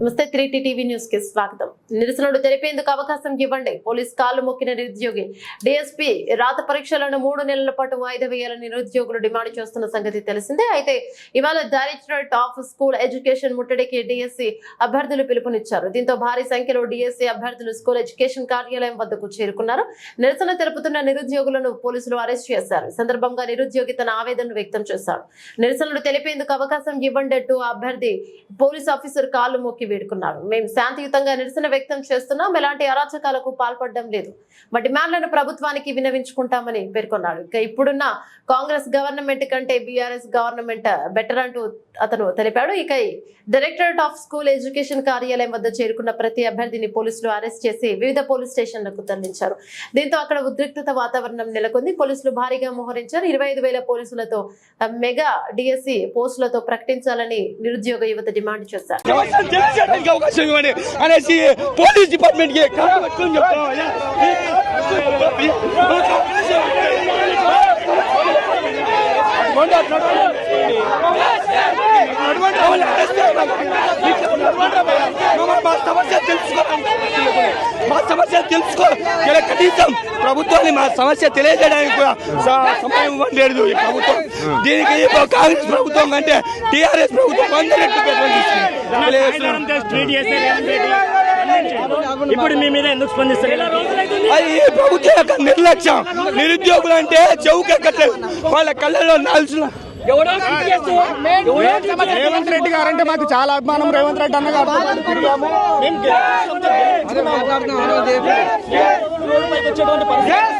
నమస్తే three TV న్యూస్కి స్వాగతం. నిరసనలు తెలిపేందుకు అవకాశం ఇవ్వండి. పోలీస్ కాలు మొక్కిన నిరుద్యోగి డిఎస్పీ రాత పరీక్షలను మూడు నెలల పాటు వాయిదా వేయాలని నిరుద్యోగులు డిమాండ్ చేస్తున్న సంగతి తెలిసిందే. అయితే ఇవాళ డైరెక్టరేట్ ఆఫ్ స్కూల్ ఎడ్యుకేషన్ ముట్టడికి డిఎస్సీ అభ్యర్థులు పిలుపునిచ్చారు. దీంతో భారీ సంఖ్యలో డిఎస్సి అభ్యర్థులు స్కూల్ ఎడ్యుకేషన్ కార్యాలయం వద్దకు చేరుకున్నారు. నిరసన తెలుపుతున్న నిరుద్యోగులను పోలీసులు అరెస్ట్ చేశారు. సందర్భంగా నిరుద్యోగి తన ఆవేదనను వ్యక్తం చేశారు. నిరసనలు తెలిపేందుకు అవకాశం ఇవ్వండి అంటూ అభ్యర్థి పోలీస్ ఆఫీసర్ కాలు మొక్కి వేడుకున్నారు. మేము శాంతియుతంగా నిరసన వ్యక్తం చేస్తున్నాం. ఎలాంటి అరాచకాలకు పాల్పడడం లేదు. మా డిమాండ్లను ప్రభుత్వానికి వినవించుకుంటామని పేర్కొన్నాడు ఇక ఇప్పుడున్న కాంగ్రెస్ గవర్నమెంట్ కంటే బీఆర్ఎస్ గవర్నమెంట్ బెటర్ అంటూ అతను తెలిపాడు. ఇక డైరెక్టరేట్ ఆఫ్ స్కూల్ ఎడ్యుకేషన్ కార్యాలయం వద్ద చేరుకున్న ప్రతి అభ్యర్థిని పోలీసులు అరెస్ట్ చేసి వివిధ పోలీస్ స్టేషన్లకు తరలించారు. దీంతో అక్కడ ఉద్రిక్తత వాతావరణం నెలకొంది. పోలీసులు భారీగా మోహరించారు. ఇరవై ఐదు వేల పోలీసులతో మెగా డిఎస్సి పోస్టులతో ప్రకటించాలని నిరుద్యోగ యువత డిమాండ్ చేశారు. వ్యవస్థను తెలియజేయడానికి అవకాశం ఇవ్వండి అనేసి పోలీస్ డిపార్ట్మెంట్కి కళ్ళు పట్టుకొని చెప్తాం అయ్యా. మాకు అవకాశం ఇవ్వండి. అటువంటి వాళ్ళని arrest చేయాలి. మమ్మల్ని మా సమస్య తెలుసుకోవాలి మా సమస్య తెలుసుకో ఇలా కనీసం ప్రభుత్వాన్ని మా సమస్య తెలియజేయడానికి కూడా సమయం ఇవ్వలేదు ఈ ప్రభుత్వం. దీనికి కాంగ్రెస్ ప్రభుత్వం కంటే టీఆర్ఎస్ ప్రభుత్వం వంద రెట్లు స్పందించి. ఇప్పుడు మీ మీద ఎందుకు స్పందిస్తారు? అది ఈ ప్రభుత్వం యొక్క నిర్లక్ష్యం? నిరుద్యోగులు అంటే చెవుకెక్కట్లేదు వాళ్ళ కళ్ళలో నాల్సిన. రేవంత్ రెడ్డి గారు అంటే మాకు చాలా అభిమానం. రేవంత్ రెడ్డి అన్న constituent